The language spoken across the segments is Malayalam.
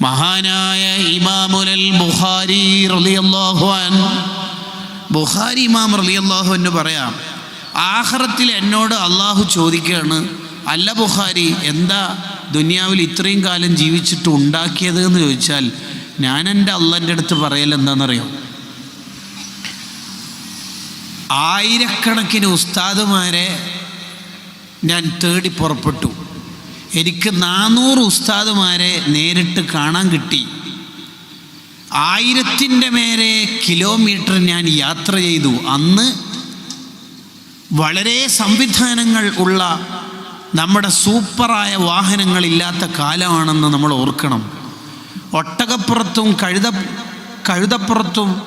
മഹാനായ ഇമാമുൽ ബുഖാരി റളിയല്ലാഹു അൻ ബുഖാരി ഇമാം റളിയല്ലാഹു എന്ന് പറയാം ആഹ്റത്തിൽ എന്നോട് അള്ളാഹു ചോദിക്കുകയാണ് അല്ല ബുഖാരി എന്താ ദുനിയാവിൽ ഇത്രയും കാലം ജീവിച്ചിട്ട് ഉണ്ടാക്കിയത് എന്ന് ചോദിച്ചാൽ ഞാൻ എന്റെ അള്ളന്റെ അടുത്ത് പറയൽ എന്താണെന്നറിയോ? ആയിരക്കണക്കിന് ഉസ്താദുമാരെ ഞാൻ തേടി പുറപ്പെട്ടു. എനിക്ക് നാനൂറ് ഉസ്താദുമാരെ നേരിട്ട് കാണാൻ കിട്ടി. ആയിരത്തിന്റെ മേലെ കിലോമീറ്റർ ഞാൻ യാത്ര ചെയ്തു. അന്ന് വളരെ സംവിധാനങ്ങൾ ഉള്ള നമ്മുടെ സൂപ്പറായ വാഹനങ്ങളില്ലാത്ത കാലമാണെന്ന് നമ്മൾ ഓർക്കണം. ഒട്ടകപ്പുറത്തും കഴുത കഴുതപ്പുറത്തും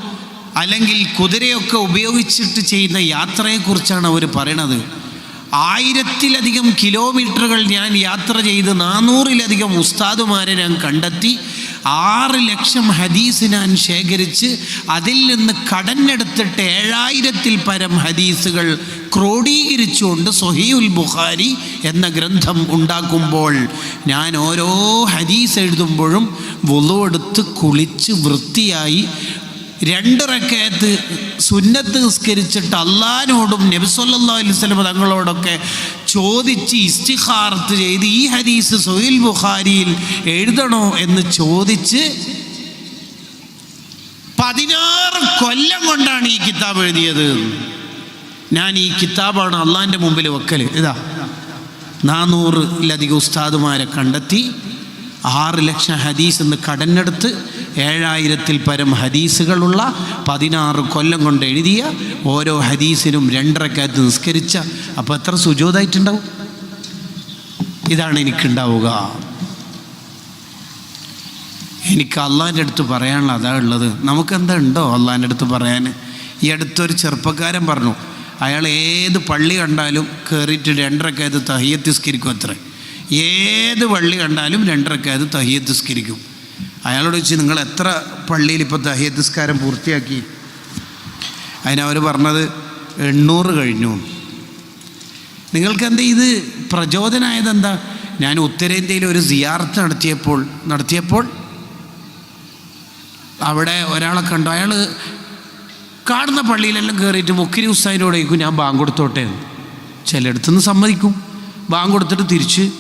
അല്ലെങ്കിൽ കുതിരയൊക്കെ ഉപയോഗിച്ചിട്ട് ചെയ്യുന്ന യാത്രയെക്കുറിച്ചാണ് അവർ പറയണത്. ആയിരത്തിലധികം കിലോമീറ്ററുകൾ ഞാൻ യാത്ര ചെയ്ത് നാനൂറിലധികം ഉസ്താദുമാരെ ഞാൻ കണ്ടെത്തി. ആറ് ലക്ഷം ഹദീസ് ഞാൻ ശേഖരിച്ച് അതിൽ നിന്ന് കടഞ്ഞെടുത്തിട്ട് ഏഴായിരത്തിൽ പരം ഹദീസുകൾ ക്രോഡീകരിച്ചുകൊണ്ട് സൊഹീഉൽ ബുഖാരി എന്ന ഗ്രന്ഥം ഉണ്ടാക്കുമ്പോൾ ഞാൻ ഓരോ ഹദീസ് എഴുതുമ്പോഴും വുളുവെടുത്ത് കുളിച്ച് വൃത്തിയായി രണ്ട് റക്കയത്ത് സുന്നത്ത് നിസ്കരിച്ചിട്ട് അള്ളഹാനോടും നബിസ്വല്ലാസ്ലമ തങ്ങളോടൊക്കെ ചോദിച്ച് ഇസ്തിഹാർത്ത് ചെയ്ത് ഈ ഹദീസ് സൊയിൽ ബുഖാരിയിൽ എഴുതണോ എന്ന് ചോദിച്ച് പതിനാറ് കൊല്ലം കൊണ്ടാണ് ഈ കിതാബ് എഴുതിയത്. ഞാൻ ഈ കിതാബാണ് അള്ളാന്റെ മുമ്പിൽ വെക്കൽ ഇതാ നാനൂറിലധികം ഉസ്താദുമാരെ കണ്ടെത്തി ആറ് ലക്ഷം ഹദീസ് എന്ന് കടഞ്ഞെടുത്ത് ഏഴായിരത്തിൽ പരം ഹദീസുകളുള്ള പതിനാറ് കൊല്ലം കൊണ്ട് എഴുതിയ ഓരോ ഹദീസിനും രണ്ടരക്കാലത്ത് നിസ്കരിച്ച അപ്പോൾ എത്ര സുജോതായിട്ടുണ്ടാവും? ഇതാണ് എനിക്കുണ്ടാവുക. എനിക്ക് അള്ളാന്റെ അടുത്ത് പറയാനുള്ള അതാ ഉള്ളത്. നമുക്കെന്താ ഉണ്ടോ അള്ളാന്റെ അടുത്ത് പറയാൻ ഈ അടുത്തൊരു ചെറുപ്പക്കാരൻ പറഞ്ഞു അയാൾ ഏത് പള്ളി കണ്ടാലും കയറിയിട്ട് രണ്ടരക്കായത് തഹിയത്തിസ്കരിക്കും അത്ര. ഏത് പള്ളി കണ്ടാലും രണ്ടരക്കായത് തഹിയത്ത് നിസ്കരിക്കും. അയാളോട് ചോദിച്ചു നിങ്ങൾ എത്ര പള്ളിയിൽ ഇപ്പോൾ തഹിയത്ത് നിസ്കാരം പൂർത്തിയാക്കി? അതിനവർ പറഞ്ഞത് എണ്ണൂറ് കഴിഞ്ഞു. നിങ്ങൾക്കെന്താ ഇത് പ്രചോദനമായത് എന്താ ഞാൻ ഉത്തരേന്ത്യയിൽ ഒരു സിയാർത്ത് നടത്തിയപ്പോൾ നടത്തിയപ്പോൾ അവിടെ ഒരാളെ കണ്ടു. അയാൾ കാണുന്ന പള്ളിയിലെല്ലാം കയറിയിട്ട് മുക്കിരി ഉസ്താദിനോട് ചോദിക്കും ഞാൻ ബാങ്ക് കൊടുത്തോട്ടെ? ചിലയിടത്തുനിന്ന് സമ്മതിക്കും. ബാങ്ക് കൊടുത്തിട്ട് തിരിച്ച്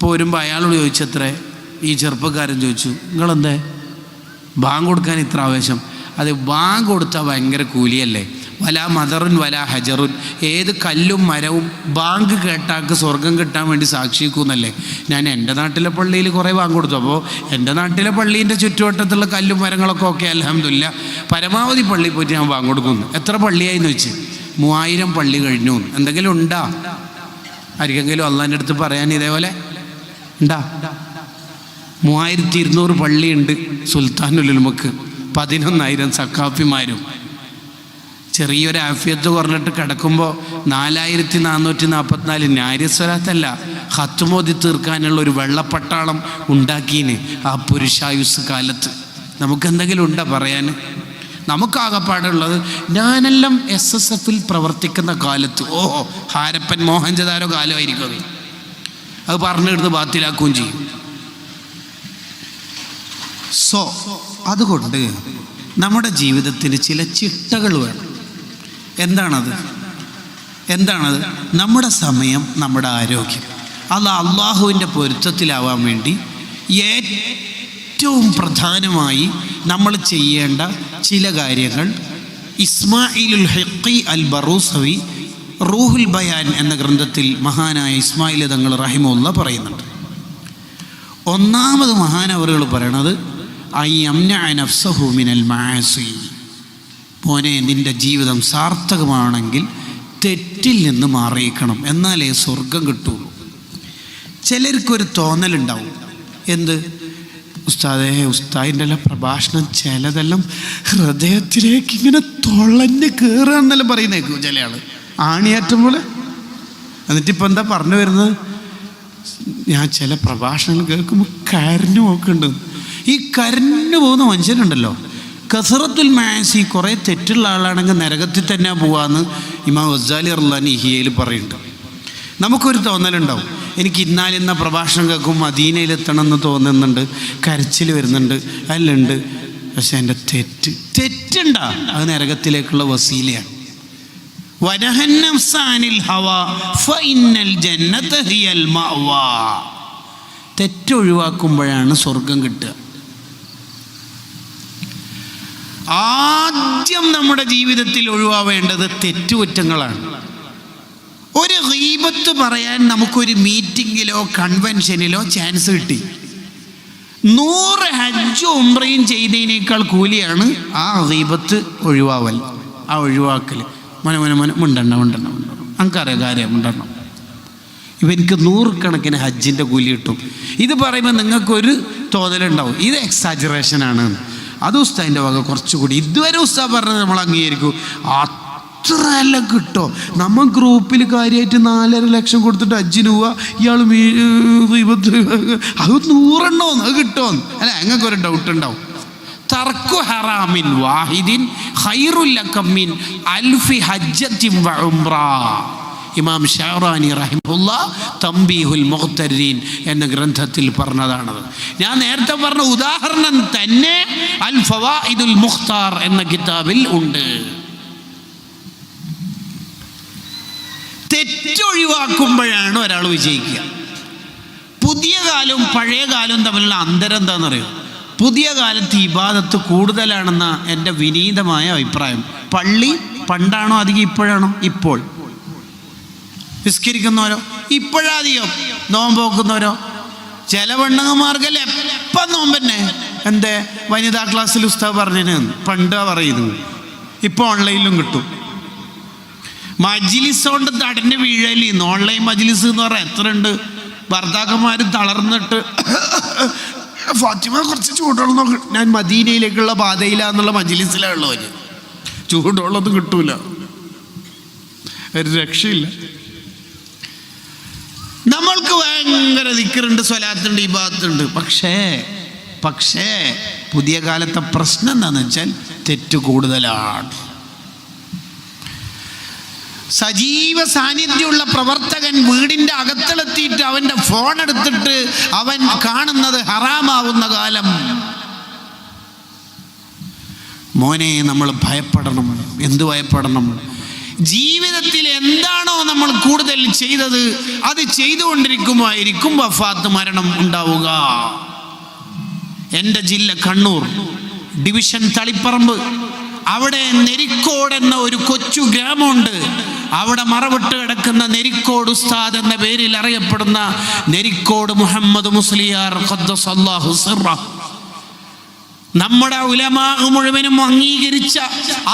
പോരുമ്പോൾ അയാളോട് ചോദിച്ചത്രേ ഈ ചെറുപ്പക്കാരൻ ചോദിച്ചു നിങ്ങളെന്തേ? ബാങ്ക് കൊടുക്കാൻ ഇത്ര ആവേശം? അത് ബാങ്ക് കൊടുത്താൽ ഭയങ്കര കൂലിയല്ലേ. വല മദറുൻ വല ഹജറുൻ ഏത് കല്ലും മരവും ബാങ്ക് കേട്ടാക്ക് സ്വർഗം കിട്ടാൻ വേണ്ടി സാക്ഷിക്കുന്നല്ലേ. ഞാൻ എന്റെ നാട്ടിലെ പള്ളിയിൽ കുറേ ബാങ്ക് കൊടുത്തു. അപ്പോൾ എന്റെ നാട്ടിലെ പള്ളീന്റെ ചുറ്റുവട്ടത്തുള്ള കല്ലും മരങ്ങളൊക്കെ ഓക്കെ അലഹമില്ല പരമാവധി പള്ളി പോയിട്ട് ഞാൻ ബാങ്ക് കൊടുക്കുന്നു. എത്ര പള്ളിയായിന്ന് വെച്ച്? മൂവായിരം പള്ളി കഴിഞ്ഞു. എന്തെങ്കിലും ഉണ്ടാ? ആർക്കെങ്കിലും അള്ളാന്റെ അടുത്ത് പറയാൻ ഇതേപോലെ? ഉണ്ടാ? മൂവായിരത്തി ഇരുന്നൂറ് പള്ളിയുണ്ട് സുൽത്താനുലുമക്ക് പതിനൊന്നായിരം സക്കാഫിമാരും ചെറിയൊരു ആഫിയത്ത് കുറഞ്ഞിട്ട് കിടക്കുമ്പോൾ നാലായിരത്തി നാനൂറ്റി നാൽപ്പത്തിനാല് ന്യായസ്വരാത്തല്ല ഹത്തുമോതി തീർക്കാനുള്ള ഒരു വെള്ളപ്പട്ടാളം ഉണ്ടാക്കീന് ആ പുരുഷായുസ് കാലത്ത്. നമുക്കെന്തെങ്കിലും ഉണ്ടോ പറയാൻ നമുക്കാകപ്പാടുള്ളത് ഞാനെല്ലാം എസ് എസ് എഫിൽ പ്രവർത്തിക്കുന്ന കാലത്ത്. ഓഹോ ഹാരപ്പൻ മോഹൻജദാരോ കാലമായിരിക്കും അത്. അത് പറഞ്ഞിടുന്ന് ബാത്തിലാക്കുകയും ചെയ്യും. സോ അതുകൊണ്ട് നമ്മുടെ ജീവിതത്തിന് ചില ചിട്ടകൾ വേണം. എന്താണത്? എന്താണത്? നമ്മുടെ സമയം നമ്മുടെ ആരോഗ്യം. അത് അള്ളാഹുവിന്റെ പൊരുത്തത്തിലാവാൻ വേണ്ടി ഏറ്റവും പ്രധാനമായി നമ്മൾ ചെയ്യേണ്ട ചില കാര്യങ്ങൾ ഇസ്മായിലുൽ ഹെക്കി അൽ ബറൂസവി റൂഹുൽ ബയാൻ എന്ന ഗ്രന്ഥത്തിൽ മഹാനായ ഇസ്മായിൽ തങ്ങൾ റഹിമുള്ള പറയുന്നുണ്ട്. ഒന്നാമത് മഹാനവറുകൾ പറയണത് മിനൽ മോനെ നിന്റെ ജീവിതം സാർത്ഥകമാണെങ്കിൽ തെറ്റിൽ നിന്ന് മാറിയിക്കണം. എന്നാലേ സ്വർഗം കിട്ടുള്ളൂ. ചിലർക്കൊരു തോന്നലുണ്ടാവും. എന്ത്? ഉസ്താദേ ഉസ്താദിന്റെ എല്ലാം പ്രഭാഷണം ചിലതെല്ലാം ഹൃദയത്തിലേക്ക് ഇങ്ങനെ തുളഞ്ഞ് കയറുക എന്നെല്ലാം പറയുന്നേക്കും ചില ആൾ ആണിയാറ്റം പോലെ. എന്നിട്ടിപ്പോൾ എന്താ പറഞ്ഞു വരുന്നത്? ഞാൻ ചില പ്രഭാഷണങ്ങൾ കേൾക്കുമ്പോൾ കരഞ്ഞു നോക്കുന്നുണ്ട് ഈ കരഞ്ഞു പോകുന്ന മനുഷ്യനുണ്ടല്ലോ കസറത്തുൽ മാസി കുറേ തെറ്റുള്ള ആളാണെങ്കിൽ നരകത്തിൽ തന്നെ പോവാന്ന് ഇമാം ഗസാലി അള്ളാൻ ഇഹിയയിൽ പറയുന്നുണ്ട്. നമുക്കൊരു തോന്നലുണ്ടാവും. എനിക്ക് ഇന്നാലിന്ന പ്രഭാഷണം കേൾക്കും മദീനയിലെത്തണം എന്ന് തോന്നുന്നുണ്ട്. കരച്ചിൽ വരുന്നുണ്ട്. അല്ലുണ്ട്. പക്ഷെ എന്റെ തെറ്റ്. തെറ്റുണ്ടാ. അത് നരകത്തിലേക്കുള്ള വസീലയാണ്. തെറ്റൊഴിവാക്കുമ്പോഴാണ് സ്വർഗം കിട്ടുക. ആദ്യം നമ്മുടെ ജീവിതത്തിൽ ഒഴിവാവേണ്ടത് തെറ്റുകുറ്റങ്ങളാണ്. ഒരു ഗീബത്ത് പറയാൻ നമുക്കൊരു മീറ്റിങ്ങിലോ കൺവെൻഷനിലോ ചാൻസ് കിട്ടി. നൂറ് ഹജ്ജും ഉംറയും ചെയ്തതിനേക്കാൾ കൂലിയാണ് ആ ഗീബത്ത് ഒഴിവാവൽ ആ ഒഴിവാക്കൽ മന മന മന മുണ്ടെണ്ണ മുണ്ടെണ്ണ മുണ്ടെണ്ണം. നമുക്കറിയാം കാര്യം മുണ്ടെണ്ണം. ഇവനിക്ക് നൂറുകണക്കിന് ഹജ്ജിന്റെ കൂലി കിട്ടും. ഇത് പറയുമ്പോൾ നിങ്ങൾക്കൊരു തോന്നലുണ്ടാവും. ഇത് എക്സാജറേഷനാണ് അത് ഉസ്താദിന്റെ വക കുറച്ചുകൂടി ഇതുവരെ ഉസ്താദ് പറഞ്ഞത് നമ്മൾ അംഗീകരിക്കും. അത്ര എല്ലാം കിട്ടോ? നമ്മൾ ഗ്രൂപ്പിൽ കാര്യമായിട്ട് നാലര ലക്ഷം കൊടുത്തിട്ട് അഞ്ച് രൂപ ഇയാൾ അത് നൂറെണ്ണോ അത് കിട്ടോ അല്ല ഒരു ഡൗട്ട് ഉണ്ടാവും. തർക്കു ഹറാമിൻ വാഹിദിൻ അൽഫി ഹജ്ജത്തിൻ ഇമാം ഷാറാനി റഹിമുല്ല തംബീഹുൽ മുഖ്തരീൻ എന്ന ഗ്രന്ഥത്തിൽ പറഞ്ഞതാണത്. ഞാൻ നേരത്തെ പറഞ്ഞ ഉദാഹരണം തന്നെ അൽ ഫവാ ഇദുൽ മുഖ്താർ എന്ന കിതാബിൽ ഉണ്ട്. തെറ്റൊഴിവാക്കുമ്പോഴാണ് ഒരാൾ വിജയിക്കുക. പുതിയ കാലവും പഴയ കാലവും തമ്മിലുള്ള അന്തരം എന്താണെന്നറിയോ? പുതിയ കാലത്ത് ഇബാദത്ത് കൂടുതലാണെന്ന എന്റെ വിനീതമായ അഭിപ്രായം. പള്ളി പണ്ടാണോ അധികം ഇപ്പോഴാണോ? ഇപ്പോൾ. നിസ്കരിക്കുന്നവരോ? ഇപ്പോഴാധികം നോമ്പ് നോക്കുന്നവരോ? ചില പെണ്ണുങ്ങന്മാർക്കല്ലേ എപ്പം നോമ്പന്നെ എന്തേ? വനിതാ ക്ലാസ്സിൽ ഉസ്താവ് പറഞ്ഞു പണ്ടാ പറയുന്നത് ഇപ്പോൾ ഓൺലൈനിലും കിട്ടും. മജിലിസ് കൊണ്ട് തടഞ്ഞ് വീഴലിന്ന് ഓൺലൈൻ മജിലിസ് എന്ന് പറയാൻ എത്ര ഉണ്ട്? ഭർത്താക്കന്മാർ തളർന്നിട്ട് ഫാത്തിമ കുറച്ച് ചൂടുള്ള ഞാൻ മദീനയിലേക്കുള്ള പാതയിലാന്നുള്ള മജിലിസിലാണുള്ളവർ ചൂടുള്ളതൊന്നും കിട്ടൂല. ഒരു രക്ഷയില്ല. ഭയങ്കര ദിക്കറുണ്ട് സ്വലാത്തുണ്ട് ഇബാത്തുണ്ട്. പക്ഷേ പക്ഷേ പുതിയ കാലത്തെ പ്രശ്നം എന്താണെന്ന് വെച്ചാൽ തെറ്റ് കൂടുതലാണ്. സജീവ സാന്നിധ്യമുള്ള പ്രവർത്തകൻ വീടിന്റെ അകത്തിലെത്തിയിട്ട് അവന്റെ ഫോൺ എടുത്തിട്ട് അവൻ കാണുന്നത് ഹറാമാവുന്ന കാലം. മോനെ നമ്മൾ ഭയപ്പെടണം. എന്ത് ഭയപ്പെടണം? ജീവിതത്തിൽ എന്താണോ നമ്മൾ കൂടുതൽ ചെയ്തത് അത് ചെയ്തുകൊണ്ടിരിക്കുമായിരിക്കും വഫാത്ത് മരണം ഉണ്ടാവുക. എന്റെ ജില്ല കണ്ണൂർ ഡിവിഷൻ തളിപ്പറമ്പ്. അവിടെ നെരിക്കോട് എന്ന ഒരു കൊച്ചു ഗ്രാമമുണ്ട്. അവിടെ മറവിട്ട് കിടക്കുന്ന നെരിക്കോട് ഉസ്താദ് എന്ന പേരിൽ അറിയപ്പെടുന്ന നെരിക്കോട് മുഹമ്മദ് മുസ്ലിയാർ ഖദ്ദസല്ലാഹു സിർറഹ് നമ്മുടെ ഉലമാഹ് മുഴുവനും അംഗീകരിച്ച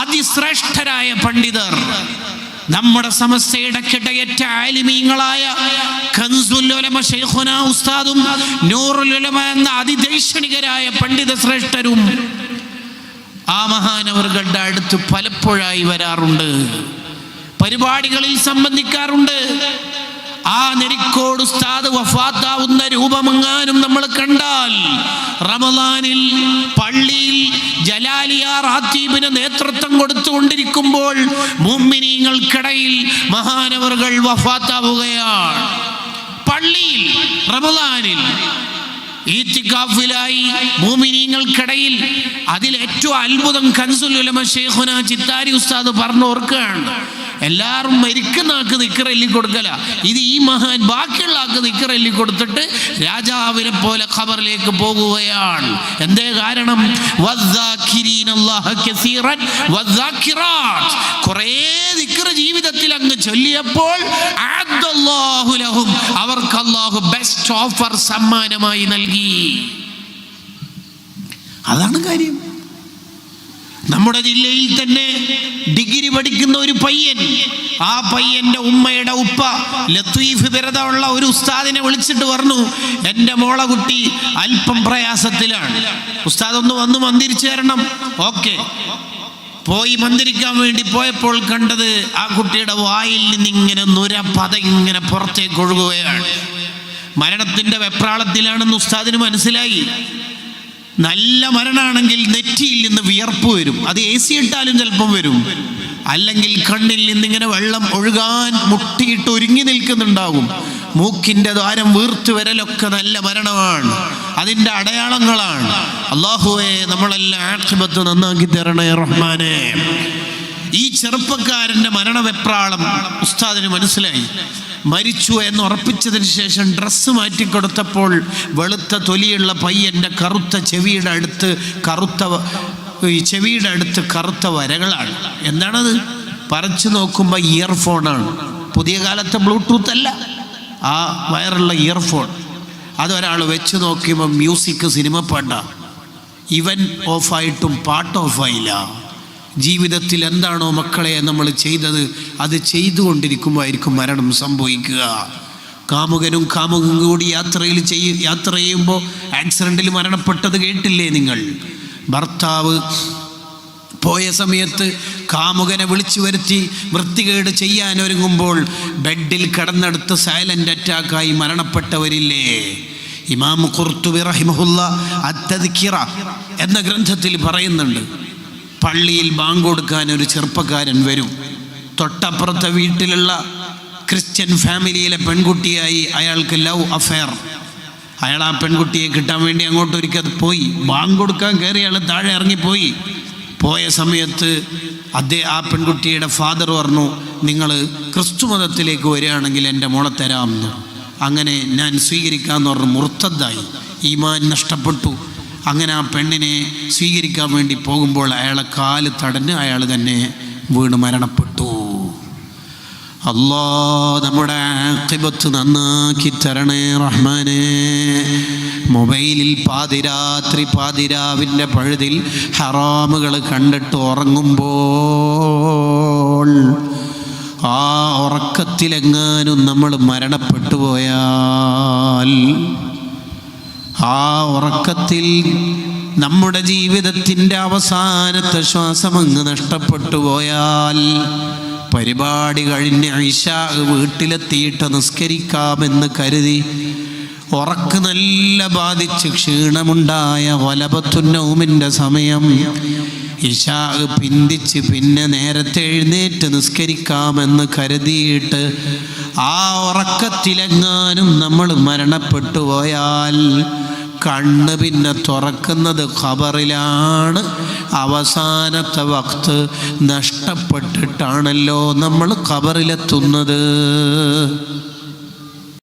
അതിശ്രേഷ്ഠരായ പണ്ഡിതർ നമ്മുടെ സമസ്യയുടെ കിടയറ്റ ആലിമീങ്ങളായ ശൈഖുന ഉസ്താദും നൂറുലുലമ എന്ന അതിദൈക്ഷണികരായ പണ്ഡിത ശ്രേഷ്ഠരും ആ മഹാനവറുകളുടെ അടുത്ത് പലപ്പോഴായി വരാറുണ്ട് പരിപാടികളിൽ സംബന്ധിക്കാറുണ്ട്. ആ നെരിക്കോട് ഉസ്താദ് വഫാത്താവുന്ന രൂപമെങ്ങാനും നമ്മൾ കണ്ടാൽ റമദാനിൽ പള്ളിയിൽ ജലാലിയ റാത്തീബിന് നേതൃത്വം കൊടുത്തുകൊണ്ടിരിക്കുമ്പോൾ മുമ്മിനീങ്ങൾക്കിടയിൽ മഹാനവറുകൾ വഫാത്താവുകയാണ്. പള്ളിയിൽ റമദാനിൽ ഈത്തിക്കാഫിലായി മൂമിനീങ്ങൾക്കിടയിൽ അതിൽ ഏറ്റവും അത്ഭുതം കൻസുൽ ഉലമ ഷേഖുന ചിത്താരി ഉസ്താദ് പറഞ്ഞു ഓർക്കുകയാണ് എല്ലാവരും മരിക്കുന്ന ആൾക്ക് നിക്കറല്ലി കൊടുക്കല. ഇത് ഈ മഹാൻ ബാക്കിയുള്ള ആൾക്ക് നിക്കറല്ലി കൊടുത്തിട്ട് രാജാവിനെ പോലെ ഖബറിലേക്ക് പോകുകയാണ്. എന്തേ കാരണം. കുറേ ദിക്ർ ജീവിതത്തിൽ അങ്ങ് ചൊല്ലിയപ്പോൾ അവർക്ക് അള്ളാഹു ബെസ്റ്റ് ഓഫർ സമ്മാനമായി നൽകി. അതാണ് കാര്യം. നമ്മുടെ ജില്ലയിൽ തന്നെ ഡിഗ്രി പഠിക്കുന്ന ഒരു പയ്യൻ ആ പയ്യന്റെ ഉമ്മയുടെ ഉപ്പ ലത്തീഫ് ബിരതമുള്ള ഒരു ഉസ്താദിനെ വിളിച്ചിട്ട് പറഞ്ഞു എന്റെ മോളെ കുട്ടി അല്പം പ്രയാസത്തിലാണ്. ഉസ്താദ് ഒന്ന് വന്ന് മന്ദിരിച്ചു തരണം. ഓക്കെ. പോയി മന്ദിരിക്കാൻ വേണ്ടി പോയപ്പോൾ കണ്ടത് ആ കുട്ടിയുടെ വായിൽ നിന്ന് ഇങ്ങനെ നുര പത ഇങ്ങനെ പുറത്തേക്ക് ഒഴുകുകയാണ്. മരണത്തിന്റെ വെപ്രാളത്തിലാണെന്ന് ഉസ്താദിന് മനസ്സിലായി. നല്ല മരണാണെങ്കിൽ നെറ്റിയിൽ നിന്ന് വിയർപ്പ് വരും. അത് എ സി ഇട്ടാലും ചിലപ്പം വരും. അല്ലെങ്കിൽ കണ്ണിൽ നിന്നിങ്ങനെ വെള്ളം ഒഴുകാൻ മുട്ടിയിട്ട് ഒരുങ്ങി നിൽക്കുന്നുണ്ടാകും. മൂക്കിന്റെ ദ്വാരം വീർത്തു വരലൊക്കെ നല്ല മരണമാണ്. അതിന്റെ അടയാളങ്ങളാണ്. അള്ളാഹുവെ നമ്മളെല്ലാം നന്നാക്കി തരണേ റഹ്മാനെ. ഈ ചെറുപ്പക്കാരന്റെ മരണവെപ്രാളം ഉസ്താദിന് മനസ്സിലായി. മരിച്ചു എന്ന് ഉറപ്പിച്ചതിന് ശേഷം ഡ്രസ്സ് മാറ്റിക്കൊടുത്തപ്പോൾ വെളുത്ത തൊലിയുള്ള പയ്യന്റെ കറുത്ത ചെവിയുടെ അടുത്ത് കറുത്ത ഈ ചെവിയുടെ അടുത്ത് കറുത്ത വരകളാണ്. എന്താണത്? പറിച്ചു നോക്കുമ്പോൾ ഇയർഫോണാണ്. പുതിയ കാലത്തെ ബ്ലൂടൂത്ത് അല്ല. ആ വയറുള്ള ഇയർഫോൺ. അതൊരാൾ വെച്ച് നോക്കിയപ്പോൾ മ്യൂസിക് സിനിമ പാട്ടാണ് ഇവൻ ഓഫായിട്ടും പാട്ട് ഓഫായില്ല. ജീവിതത്തിൽ എന്താണോ മക്കളെ നമ്മൾ ചെയ്തത് അത് ചെയ്തുകൊണ്ടിരിക്കുമ്പോഴായിരിക്കും മരണം സംഭവിക്കുക. കാമുകനും കാമുകും കൂടി യാത്രയിൽ ചെയ്യ യാത്ര ചെയ്യുമ്പോൾ ആക്സിഡന്റിൽ മരണപ്പെട്ടത് കേട്ടില്ലേ നിങ്ങൾ? ഭർത്താവ് പോയ സമയത്ത് കാമുകനെ വിളിച്ചു വരുത്തി വൃത്തികേട് ചെയ്യാനൊരുങ്ങുമ്പോൾ ബെഡിൽ കിടന്നെടുത്ത് സൈലന്റ് അറ്റാക്കായി മരണപ്പെട്ടവരില്ലേ? ഇമാം ഖുർത്തുബി റഹിമഹുല്ല അത്തദ്ക്കിറ എന്ന ഗ്രന്ഥത്തിൽ പറയുന്നുണ്ട് പള്ളിയിൽ ബാങ്ക് കൊടുക്കാൻ ഒരു ചെറുപ്പക്കാരൻ വരും. തൊട്ടപ്പുറത്തെ വീട്ടിലുള്ള ക്രിസ്ത്യൻ ഫാമിലിയിലെ പെൺകുട്ടിയായി അയാൾക്ക് ലവ് അഫെയർ. അയാൾ ആ പെൺകുട്ടിയെ കിട്ടാൻ വേണ്ടി അങ്ങോട്ട് ഒരിക്കൽ പോയി. ബാങ്ക് കൊടുക്കാൻ കയറി അയാൾ താഴെ ഇറങ്ങിപ്പോയി. പോയ സമയത്ത് അദ്ദേഹം ആ പെൺകുട്ടിയുടെ ഫാദർ പറഞ്ഞു നിങ്ങൾ ക്രിസ്തു മതത്തിലേക്ക് വരികയാണെങ്കിൽ എന്റെ മോളെ തരാമെന്ന്. അങ്ങനെ ഞാൻ സ്വീകരിക്കാമെന്ന് പറഞ്ഞ് മുർത്തദ്ദായി. ഈമാൻ നഷ്ടപ്പെട്ടു. അങ്ങനെ ആ പെണ്ണിനെ സ്വീകരിക്കാൻ വേണ്ടി പോകുമ്പോൾ അയാളെ കാൽ തടഞ്ഞ് അയാൾ തന്നെ വീണ് മരണപ്പെട്ടു. അല്ലാ നമ്മുടെ ആക്കിബത്ത് നന്നാക്കി തരണേ റഹ്മാനെ. മൊബൈലിൽ പാതിരാത്രി പാതിരാവിന്റെ പഴുതിൽ ഹറാമുകൾ കണ്ടിട്ട് ഉറങ്ങുമ്പോൾ ആ ഉറക്കത്തിലെങ്ങാനും നമ്മൾ മരണപ്പെട്ടു പോയാൽ ആ ഉറക്കത്തിൽ നമ്മുടെ ജീവിതത്തിന്റെ അവസാനത്തെ ശ്വാസം അങ്ങ് നഷ്ടപ്പെട്ടു പോയാൽ പരിപാടി കഴിഞ്ഞ് ഐഷ വീട്ടിലെത്തിയിട്ട് നിസ്കരിക്കാമെന്ന് കരുതി ഉറക്ക് നല്ല ബാധിച്ച് ക്ഷീണമുണ്ടായ വലപത്തുന്നൗമിന്റെ സമയം ഇഷാ പിന്തിച്ച് പിന്നെ നേരത്തെ എഴുന്നേറ്റ് നിസ്കരിക്കാമെന്ന് കരുതിയിട്ട് ആ ഉറക്കത്തിലെങ്ങാനും നമ്മൾ മരണപ്പെട്ടു പോയാൽ കണ്ണ് പിന്നെ തുറക്കുന്നത് ഖബറിലാണ്. അവസാനത്തെ വക്ത് നഷ്ടപ്പെട്ടിട്ടാണല്ലോ നമ്മൾ ഖബറിലെത്തുന്നത്.